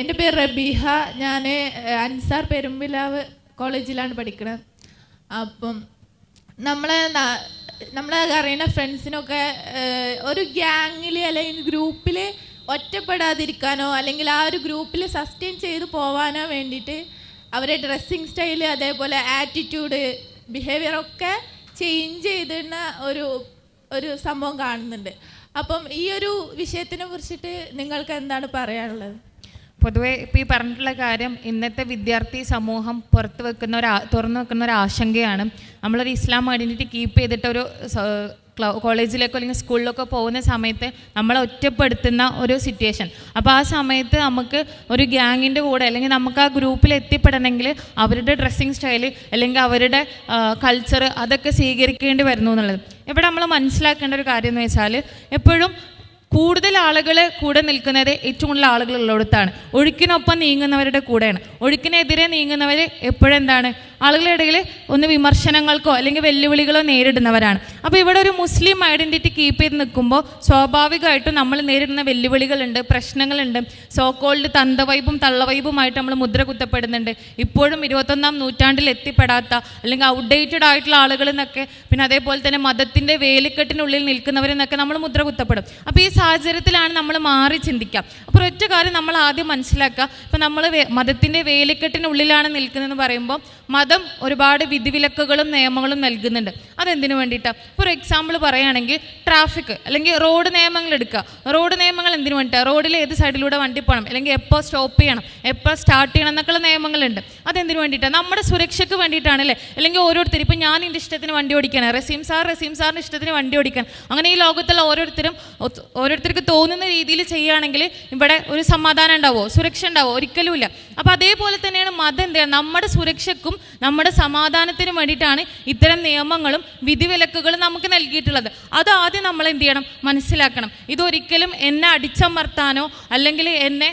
എന്റെ പേര് റബീഹ. ഞാൻ അൻസാർ പെരുമ്പിലാവ് കോളേജിലാണ് പഠിക്കുന്നത് അപ്പം നമ്മളെ നമ്മളെ അറിയുന്ന ഫ്രണ്ട്സിനൊക്കെ ഒരു ഗ്യാങ്ങിൽ അല്ലെങ്കിൽ ഗ്രൂപ്പിൽ ഒറ്റപ്പെടാതിരിക്കാനോ അല്ലെങ്കിൽ ആ ഒരു ഗ്രൂപ്പിൽ സസ്റ്റെയിൻ ചെയ്ത് പോവാനോ വേണ്ടിയിട്ട് അവരെ ഡ്രസ്സിങ് സ്റ്റൈൽ അതേപോലെ ആറ്റിറ്റ്യൂഡ് ബിഹേവിയർ ഒക്കെ ചേഞ്ച് ചെയ്തിരുന്ന ഒരു ഒരു സംഭവം കാണുന്നുണ്ട്. അപ്പം ഈ ഒരു വിഷയത്തിനെ കുറിച്ചിട്ട് നിങ്ങൾക്ക് എന്താണ് പറയാനുള്ളത്? പൊതുവേ ഇപ്പോൾ ഈ പറഞ്ഞിട്ടുള്ള കാര്യം ഇന്നത്തെ വിദ്യാർത്ഥി സമൂഹം പുറത്ത് വെക്കുന്ന ഒരു തുറന്നു വെക്കുന്ന ഒരു ആശങ്കയാണ്. നമ്മളൊരു ഇസ്ലാം ഐഡന്റിറ്റി കീപ്പ് ചെയ്തിട്ട് ഒരു കോളേജിലേക്കോ അല്ലെങ്കിൽ സ്കൂളിലേക്കോ പോകുന്ന സമയത്ത് നമ്മളെ ഒറ്റപ്പെടുത്തുന്ന ഒരു സിറ്റുവേഷൻ. അപ്പോൾ ആ സമയത്ത് നമുക്ക് ഒരു ഗ്യാങ്ങിന്റെ കൂടെ അല്ലെങ്കിൽ നമുക്ക് ആ ഗ്രൂപ്പിൽ എത്തിപ്പെടണമെങ്കിൽ അവരുടെ ഡ്രസ്സിങ് സ്റ്റൈൽ അല്ലെങ്കിൽ അവരുടെ കൾച്ചർ അതൊക്കെ സ്വീകരിക്കേണ്ടി വരുന്നു എന്നുള്ളത്. ഇവിടെ നമ്മൾ മനസ്സിലാക്കേണ്ട ഒരു കാര്യം എന്ന് വെച്ചാൽ എപ്പോഴും കൂടുതൽ ആളുകൾ കൂടെ നിൽക്കുന്നത് ഏറ്റവും കൂടുതൽ ആളുകൾ ഉള്ളിടത്താണ് ഒഴുക്കിനൊപ്പം നീങ്ങുന്നവരുടെ കൂടെയാണ്. ഒഴുക്കിനെതിരെ നീങ്ങുന്നവർ എപ്പോഴെന്താണ്? ആളുകളുടെ ഇടയിൽ ഒന്ന് വിമർശനങ്ങൾക്കോ അല്ലെങ്കിൽ വെല്ലുവിളികളോ നേരിടുന്നവരാണ്. അപ്പോൾ ഇവിടെ ഒരു മുസ്ലിം ഐഡന്റിറ്റി കീപ്പ് ചെയ്ത് നിൽക്കുമ്പോൾ സ്വാഭാവികമായിട്ടും നമ്മൾ നേരിടുന്ന വെല്ലുവിളികളുണ്ട് പ്രശ്നങ്ങളുണ്ട്. സോക്കോൾഡ് തന്തവൈബും തള്ളവൈബുമായിട്ട് നമ്മൾ മുദ്ര കുത്തപ്പെടുന്നുണ്ട്. ഇപ്പോഴും ഇരുപത്തൊന്നാം നൂറ്റാണ്ടിൽ എത്തിപ്പെടാത്ത അല്ലെങ്കിൽ ഔട്ട്ഡേറ്റഡ് ആയിട്ടുള്ള ആളുകൾ എന്നൊക്കെ പിന്നെ അതേപോലെ തന്നെ മതത്തിന്റെ വേലിക്കെട്ടിനുള്ളിൽ നിൽക്കുന്നവരെന്നൊക്കെ നമ്മൾ മുദ്ര കുത്തപ്പെടും. അപ്പോൾ ഈ സാഹചര്യത്തിലാണ് നമ്മൾ മാറി ചിന്തിക്കുക. അപ്പോൾ ഒറ്റ കാര്യം നമ്മൾ ആദ്യം മനസ്സിലാക്കുക. ഇപ്പം നമ്മൾ മതത്തിന്റെ വേലിക്കെട്ടിനുള്ളിലാണ് നിൽക്കുന്നതെന്ന് പറയുമ്പോൾ മതം ഒരുപാട് വിധിവിലക്കുകളും നിയമങ്ങളും നൽകുന്നുണ്ട്. അതെന്തിനു വേണ്ടിയിട്ടാണ് ഫോർ എക്സാമ്പിൾ പറയുകയാണെങ്കിൽ ട്രാഫിക് അല്ലെങ്കിൽ റോഡ് നിയമങ്ങൾ എടുക്കുക. റോഡ് നിയമങ്ങൾ എന്തിനു വേണ്ടിയിട്ടാണ് റോഡിൽ ഏത് സൈഡിലൂടെ വണ്ടി പോകണം? അല്ലെങ്കിൽ എപ്പോൾ സ്റ്റോപ്പ് ചെയ്യണം? എപ്പോൾ സ്റ്റാർട്ട് ചെയ്യണം എന്നൊക്കെയുള്ള നിയമങ്ങളുണ്ട്. അതെന്തിനു വേണ്ടിയിട്ടാണ് നമ്മുടെ സുരക്ഷയ്ക്ക് വേണ്ടിയിട്ടാണല്ലേ? അല്ലെങ്കിൽ ഓരോരുത്തർ ഇപ്പം ഞാൻ എന്റെ ഇഷ്ടത്തിന് വണ്ടി ഓടിക്കണം റസീം സാർ റസീം സാറിന്റെ ഇഷ്ടത്തിന് വണ്ടി ഓടിക്കണം അങ്ങനെ ഈ ലോകത്തുള്ള ഓരോരുത്തരും ഓരോരുത്തർക്ക് തോന്നുന്ന രീതിയിൽ ചെയ്യുകയാണെങ്കിൽ ഇവിടെ ഒരു സമാധാനം ഉണ്ടാവോ? സുരക്ഷ ഉണ്ടാവുമോ ഒരിക്കലുമില്ല. അപ്പോൾ അതേപോലെ തന്നെയാണ് മതം എന്ത് നമ്മുടെ സുരക്ഷയ്ക്കും നമ്മുടെ സമാധാനത്തിനും വേണ്ടിയിട്ടാണ് ഇത്തരം നിയമങ്ങളും വിധിവിലക്കുകളും നമുക്ക് നൽകിയിട്ടുള്ളത്. അത് ആദ്യം നമ്മൾ എന്ത് ചെയ്യണം? മനസ്സിലാക്കണം. ഇതൊരിക്കലും എന്നെ അടിച്ചമർത്താനോ അല്ലെങ്കിൽ എന്നെ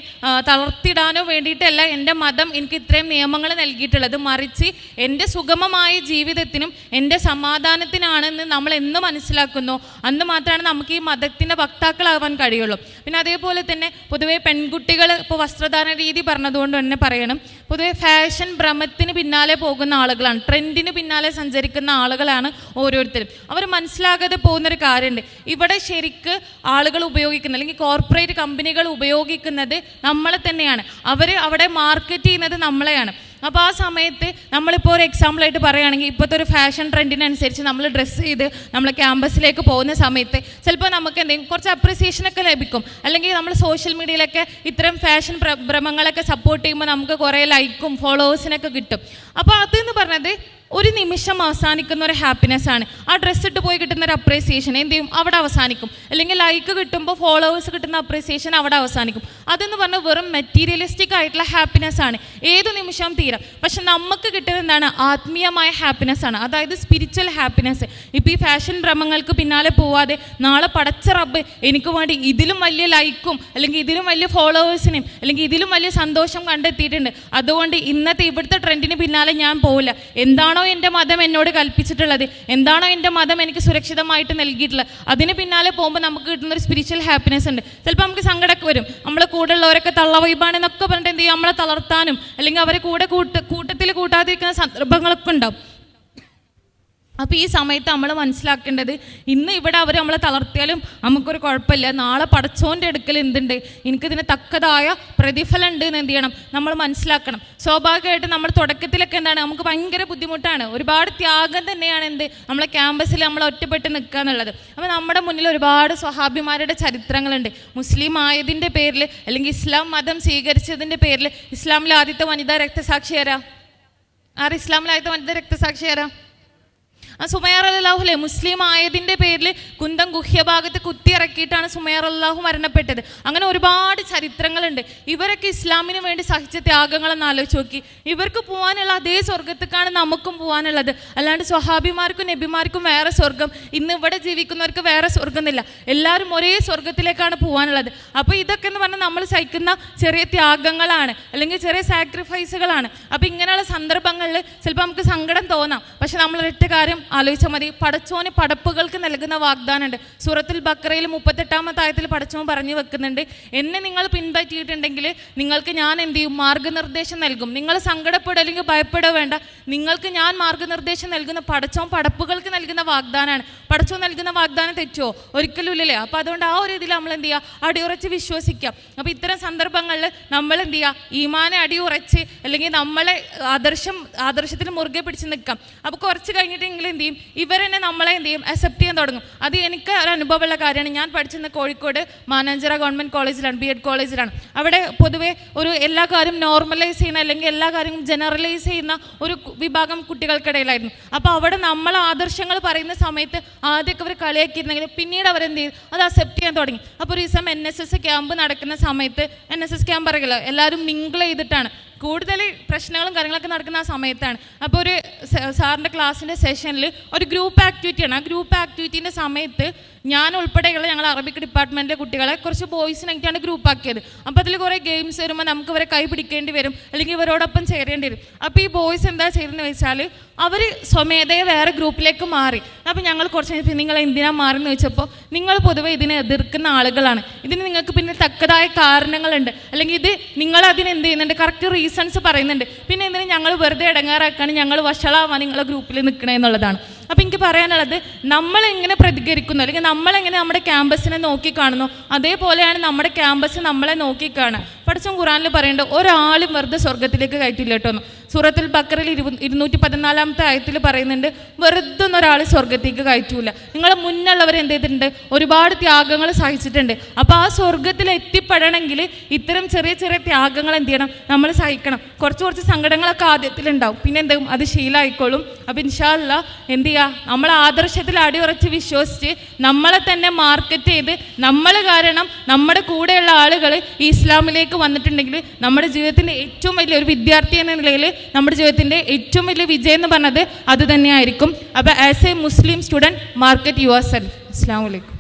തളർത്തിടാനോ വേണ്ടിയിട്ടല്ല എന്റെ മതം എനിക്ക് ഇത്രയും നിയമങ്ങൾ നൽകിയിട്ടുള്ളത്. മറിച്ച് എന്റെ സുഗമമായ ജീവിതത്തിനും എന്റെ സമാധാനത്തിനാണെന്ന് നമ്മൾ എന്ന് മനസ്സിലാക്കുന്നു. അന്ന് മാത്രമാണ് നമുക്ക് ഈ മതത്തിന്റെ വക്താക്കളാവാൻ കഴിയുള്ളൂ. പിന്നെ അതേപോലെ തന്നെ പൊതുവേ പെൺകുട്ടികൾ ഇപ്പോൾ വസ്ത്രധാരണ രീതി പറഞ്ഞതുകൊണ്ട് തന്നെ പറയണം. പൊതുവെ ഫാഷൻ ഭ്രമത്തിന് പിന്നാലെ പോകുന്ന ആളുകളാണ്. ട്രെൻഡിന് പിന്നാലെ സഞ്ചരിക്കുന്ന ആളുകളാണ് ഓരോരുത്തരും. അവർ മനസ്സിലാകാതെ പോകുന്നൊരു കാര്യമുണ്ട്. ഇവിടെ ശരിക്ക് ആളുകൾ ഉപയോഗിക്കുന്നത് അല്ലെങ്കിൽ കോർപ്പറേറ്റ് കമ്പനികൾ ഉപയോഗിക്കുന്നത് നമ്മളെ തന്നെയാണ്. അവർ അവിടെ മാർക്കറ്റ് ചെയ്യുന്നത് നമ്മളെയാണ്. അപ്പോൾ ആ സമയത്ത് നമ്മളിപ്പോൾ ഒരു എക്സാമ്പിളായിട്ട് പറയുകയാണെങ്കിൽ ഇപ്പോഴത്തെ ഒരു ഫാഷൻ ട്രെൻഡിനനുസരിച്ച് നമ്മൾ ഡ്രസ്സ് ചെയ്ത് നമ്മൾ ക്യാമ്പസിലേക്ക് പോകുന്ന സമയത്ത് ചിലപ്പോൾ നമുക്ക് എന്തെങ്കിലും കുറച്ച് അപ്രിസിയേഷനൊക്കെ ലഭിക്കും. അല്ലെങ്കിൽ നമ്മൾ സോഷ്യൽ മീഡിയയിലൊക്കെ ഇത്തരം ഫാഷൻ ഭ്രമങ്ങളൊക്കെ സപ്പോർട്ട് ചെയ്യുമ്പോൾ നമുക്ക് കുറേ ലൈക്കും ഫോളോവേഴ്സിനൊക്കെ കിട്ടും. അപ്പോൾ അതെന്ന് പറഞ്ഞത് ഒരു നിമിഷം അവസാനിക്കുന്ന ഒരു ഹാപ്പിനെസ് ആണ്. ആ ഡ്രസ്സ് ഇട്ട് പോയി കിട്ടുന്ന ഒരു അപ്രീസിയേഷൻ എന്ത് ചെയ്യും? അവിടെ അവസാനിക്കും. അല്ലെങ്കിൽ ലൈക്ക് കിട്ടുമ്പോൾ ഫോളോവേഴ്സ് കിട്ടുന്ന അപ്രീസിയേഷൻ അവിടെ അവസാനിക്കും. അതെന്ന് പറഞ്ഞാൽ വെറും മെറ്റീരിയലിസ്റ്റിക് ആയിട്ടുള്ള ഹാപ്പിനെസ് ആണ്. ഏത് നിമിഷവും തീരാം. പക്ഷെ നമുക്ക് കിട്ടുന്ന എന്താണ്? ആത്മീയമായ ഹാപ്പിനെസ് ആണ്. അതായത് സ്പിരിച്വൽ ഹാപ്പിനെസ് ഇപ്പോൾ ഈ ഫാഷൻ ഭ്രമങ്ങൾക്ക് പിന്നാലെ പോവാതെ നാളെ പടച്ച റബ്ബ് എനിക്ക് വേണ്ടി ഇതിലും വലിയ ലൈക്കും അല്ലെങ്കിൽ ഇതിലും വലിയ ഫോളോവേഴ്സിനെയും അല്ലെങ്കിൽ ഇതിലും വലിയ സന്തോഷം കണ്ടെത്തിയിട്ടുണ്ട്. അതുകൊണ്ട് ഇന്നത്തെ ഇവിടുത്തെ ട്രെൻഡിന് പിന്നാലെ ഞാൻ പോവില്ല. എന്താണോ എന്റെ മതം എന്നോട് കൽപ്പിച്ചിട്ടുള്ളത്? എന്താണോ എന്റെ മതം എനിക്ക് സുരക്ഷിതമായിട്ട് നൽകിയിട്ടുള്ളത്? അതിന് പിന്നാലെ പോകുമ്പോൾ നമുക്ക് കിട്ടുന്ന ഒരു സ്പിരിച്വൽ ഹാപ്പിനെസ് ഉണ്ട്. ചിലപ്പോൾ നമുക്ക് സങ്കടമൊക്കെ വരും. നമ്മളെ കൂടെ ഉള്ളവരൊക്കെ തള്ള വൈബാണെന്നൊക്കെ പറഞ്ഞിട്ട് എന്ത് ചെയ്യും? നമ്മളെ തളർത്താനും അല്ലെങ്കിൽ അവരെ കൂടെ കൂട്ട് കൂട്ടത്തിൽ കൂട്ടാതിരിക്കുന്ന സന്ദർഭങ്ങളൊക്കെ ഉണ്ടാവും. അപ്പോൾ ഈ സമയത്ത് നമ്മൾ മനസ്സിലാക്കേണ്ടത് ഇന്ന് ഇവിടെ അവർ നമ്മളെ തളർത്തിയാലും നമുക്കൊരു കുഴപ്പമില്ല. നാളെ പടച്ചോന്റെ അടുക്കൽ എന്തുണ്ട്? എനിക്കിതിന് തക്കതായ പ്രതിഫലം ഉണ്ട് എന്ന് എന്ത് ചെയ്യണം? നമ്മൾ മനസ്സിലാക്കണം. സ്വാഭാവികമായിട്ട് നമ്മൾ തുടക്കത്തിലൊക്കെ എന്താണ്? നമുക്ക് ഭയങ്കര ബുദ്ധിമുട്ടാണ്. ഒരുപാട് ത്യാഗം തന്നെയാണ് എന്ത്? നമ്മളെ ക്യാമ്പസിൽ നമ്മൾ ഒറ്റപ്പെട്ട് നിൽക്കുക എന്നുള്ളത്. അപ്പോൾ നമ്മുടെ മുന്നിൽ ഒരുപാട് സ്വഹാബിമാരുടെ ചരിത്രങ്ങളുണ്ട്. മുസ്ലിം ആയതിന്റെ പേരിൽ അല്ലെങ്കിൽ ഇസ്ലാം മതം സ്വീകരിച്ചതിന്റെ പേരിൽ ഇസ്ലാമിലെ ആദ്യത്തെ വനിതാ രക്തസാക്ഷി ആരാ? ആറ് ഇസ്ലാമിലെ ആദ്യത്തെ വനിതാ രക്തസാക്ഷി ആരാ? ആ സുമയർ അല്ലാഹുലെ മുസ്ലിം ആയതിന്റെ പേരിൽ കുന്തം ഗുഹ്യഭാഗത്ത് കുത്തിയിറക്കിയിട്ടാണ് സുമയർ അല്ലാഹു മരണപ്പെട്ടത്. അങ്ങനെ ഒരുപാട് ചരിത്രങ്ങളുണ്ട്. ഇവരൊക്കെ ഇസ്ലാമിന് വേണ്ടി സഹിച്ച ത്യാഗങ്ങളെന്ന് ആലോചിച്ച് നോക്കി. ഇവർക്ക് പോകാനുള്ള അതേ സ്വർഗത്തേക്കാണ് നമുക്കും പോകാനുള്ളത് അല്ലാണ്ട് സ്വഹാബിമാർക്കും നബിമാർക്കും വേറെ സ്വർഗം ഇന്ന് ഇവിടെ ജീവിക്കുന്നവർക്ക് വേറെ സ്വർഗമെന്നില്ല എല്ലാവരും ഒരേ സ്വർഗത്തിലേക്കാണ് പോകാനുള്ളത് അപ്പോൾ ഇതൊക്കെ എന്ന് പറഞ്ഞാൽ നമ്മൾ സഹിക്കുന്ന ചെറിയ ത്യാഗങ്ങളാണ്. അല്ലെങ്കിൽ ചെറിയ സാക്രിഫൈസുകളാണ് അപ്പോൾ ഇങ്ങനെയുള്ള സന്ദർഭങ്ങളിൽ ചിലപ്പോൾ നമുക്ക് സങ്കടം തോന്നാം. പക്ഷെ നമ്മൾ ഒരൊറ്റ കാര്യം ആലോചിച്ചാൽ മതി. പടച്ചോന് പടപ്പുകൾക്ക് നൽകുന്ന വാഗ്ദാനമുണ്ട്. സൂറത്തിൽ ബക്രയിൽ മുപ്പത്തെട്ടാമത്തെ ആയത്തിൽ പടച്ചോൻ പറഞ്ഞു വെക്കുന്നുണ്ട്. എന്നെ നിങ്ങൾ പിൻപറ്റിയിട്ടുണ്ടെങ്കിൽ നിങ്ങൾക്ക് ഞാൻ എന്ത് ചെയ്യും? മാർഗനിർദ്ദേശം നൽകും. നിങ്ങൾ സങ്കടപ്പെടുക അല്ലെങ്കിൽ ഭയപ്പെടുക വേണ്ട. നിങ്ങൾക്ക് ഞാൻ മാർഗനിർദ്ദേശം നൽകുന്ന പടച്ചോൻ പടപ്പുകൾക്ക് നൽകുന്ന വാഗ്ദാനമാണ്. പടച്ചോൻ നൽകുന്ന വാഗ്ദാനം തെറ്റോ ഒരിക്കലും ഇല്ലല്ലേ? അപ്പോൾ അതുകൊണ്ട് ആ ഒരു ഇതിൽ നമ്മൾ എന്ത് ചെയ്യുക? അടിയുറച്ച് വിശ്വസിക്കാം അപ്പോൾ ഇത്തരം സന്ദർഭങ്ങളിൽ നമ്മൾ എന്ത് ചെയ്യുക? ഈമാനെ അടിയുറച്ച് അല്ലെങ്കിൽ നമ്മളെ ആദർശം ആദർശത്തിൽ മുറുകെ പിടിച്ച് നിൽക്കാം. അപ്പോൾ കുറച്ച് കഴിഞ്ഞിട്ടെങ്കിലും എന്ത് ചെയ്യും? ഇവരെന്നെ നമ്മളെ എന്ത് ചെയ്യും? അക്സെപ്റ്റ് ചെയ്യാൻ തുടങ്ങും. അത് എനിക്ക് ഒരു അനുഭവമുള്ള കാര്യമാണ്. ഞാൻ പഠിച്ചിരുന്ന കോഴിക്കോട് മാനാഞ്ചിറ ഗവൺമെന്റ് കോളേജിലാണ് ബി എഡ് കോളേജിലാണ്. അവിടെ പൊതുവേ ഒരു എല്ലാ കാര്യം നോർമലൈസ് ചെയ്യുന്ന അല്ലെങ്കിൽ എല്ലാ കാര്യവും ജനറലൈസ് ചെയ്യുന്ന ഒരു വിഭാഗം കുട്ടികൾക്കിടയിലായിരുന്നു. അപ്പോൾ അവിടെ നമ്മൾ ആദർശങ്ങൾ പറയുന്ന സമയത്ത് ആദ്യമൊക്കെ അവർ കളിയാക്കിയിരുന്നെങ്കിൽ പിന്നീട് അവരെന്ത് ചെയ്തു? അത് അക്സെപ്റ്റ് ചെയ്യാൻ തുടങ്ങി. അപ്പോൾ ഒരു ദിവസം എൻ എസ് എസ് ക്യാമ്പ് നടക്കുന്ന സമയത്ത് എൻ എസ് എസ് ക്യാമ്പ് അറിയില്ല. എല്ലാവരും മിങ്കിൾ ചെയ്തിട്ടാണ്. കൂടുതൽ പ്രശ്നങ്ങളും കാര്യങ്ങളൊക്കെ നടക്കുന്ന ആ സമയത്താണ്. അപ്പോൾ ഒരു സാറിന്റെ ക്ലാസ്സിന്റെ സെഷനിൽ ഒരു ഗ്രൂപ്പ് ആക്ടിവിറ്റിയാണ് ആ ഗ്രൂപ്പ് ആക്ടിവിറ്റീന്റെ സമയത്ത് ഞാൻ ഉൾപ്പെടെയുള്ള ഞങ്ങൾ അറബിക് ഡിപ്പാർട്ട്മെന്റിലെ കുട്ടികളെ കുറച്ച് ബോയ്സിനൊക്കെയാണ് ഗ്രൂപ്പ് ആക്കിയത്. അപ്പോൾ അതിൽ കുറേ ഗെയിംസ് വരുമ്പോൾ നമുക്ക് ഇവരെ കൈ പിടിക്കേണ്ടി വരും. അല്ലെങ്കിൽ ഇവരോടൊപ്പം ചേരേണ്ടി വരും. അപ്പോൾ ഈ ബോയ്സ് എന്താ ചെയ്തതെന്ന് വെച്ചാൽ അവർ സ്വമേധയെ വേറെ ഗ്രൂപ്പിലേക്ക് മാറി. അപ്പോൾ ഞങ്ങൾ കുറച്ച് കഴിഞ്ഞപ്പോൾ നിങ്ങൾ എന്തിനാ മാറിയെന്ന് ചോദിച്ചപ്പോൾ നിങ്ങൾ പൊതുവെ ഇതിനെ എതിർക്കുന്ന ആളുകളാണ്. ഇതിന് നിങ്ങൾക്ക് പിന്നെ തക്കതായ കാരണങ്ങളുണ്ട്. അല്ലെങ്കിൽ ഇത് നിങ്ങൾ അതിന് എന്ത് ചെയ്യുന്നുണ്ട്? കറക്റ്റ് റീസൺസ് പറയുന്നുണ്ട്. പിന്നെ എന്തിനും ഞങ്ങൾ വെറുതെ ഇടങ്ങാറാക്കാണ് ഞങ്ങൾ വഷളാവാൻ നിങ്ങളെ ഗ്രൂപ്പിൽ നിൽക്കണേ എന്നുള്ളതാണ്. അപ്പം എനിക്ക് പറയാനുള്ളത് നമ്മൾ എങ്ങനെ പ്രതികരിക്കുന്നു? അല്ലെങ്കിൽ നമ്മളെങ്ങനെ നമ്മുടെ ക്യാമ്പസിനെ നോക്കിക്കാണുന്നു അതേപോലെയാണ് നമ്മുടെ ക്യാമ്പസ് നമ്മളെ നോക്കിക്കാണുക പഠിച്ചും ഖുറാനിൽ പറയേണ്ടത് ഒരാളും വെറുതെ സ്വർഗത്തിലേക്ക് കയറ്റില്ല കേട്ടോ എന്ന്. സൂറത്തുൽ ബക്കറിൽ ഇരു ഇരുന്നൂറ്റി പതിനാലാമത്തെ ആയത്തിൽ പറയുന്നുണ്ട് വെറുതെ ഒരാൾ സ്വർഗത്തേക്ക് കയറ്റൂല. നിങ്ങളെ മുന്നുള്ളവർ എന്ത് ചെയ്തിട്ടുണ്ട്? ഒരുപാട് ത്യാഗങ്ങൾ സഹിച്ചിട്ടുണ്ട്. അപ്പോൾ ആ സ്വർഗത്തിൽ എത്തിപ്പെടണമെങ്കിൽ ഇത്തരം ചെറിയ ചെറിയ ത്യാഗങ്ങൾ എന്ത് ചെയ്യണം? നമ്മൾ സഹിക്കണം. കുറച്ച് കുറച്ച് സങ്കടങ്ങളൊക്കെ ആദ്യത്തിലുണ്ടാവും. പിന്നെ എന്താകും അത് ശീലമായിക്കോളും അപ്പോൾ ഇൻഷാല്ല എന്ത് ചെയ്യുക നമ്മൾ ആദർശത്തിൽ അടിയുറച്ച് വിശ്വസിച്ച് നമ്മളെ തന്നെ മാർക്കറ്റ് ചെയ്ത് നമ്മൾ കാരണം നമ്മുടെ കൂടെയുള്ള ആളുകൾ ഈ ഇസ്ലാമിലേക്ക് വന്നിട്ടുണ്ടെങ്കിൽ നമ്മുടെ ജീവിതത്തിന്റെ ഏറ്റവും വലിയ ഒരു വിദ്യാർത്ഥി എന്ന നിലയിൽ നമ്മുടെ ജീവിതത്തിന്റെ ഏറ്റവും വലിയ വിജയം എന്ന് പറഞ്ഞത് അത് തന്നെയായിരിക്കും. അപ്പോൾ as a Muslim student market yourself അസ്സാം വലൈക്കും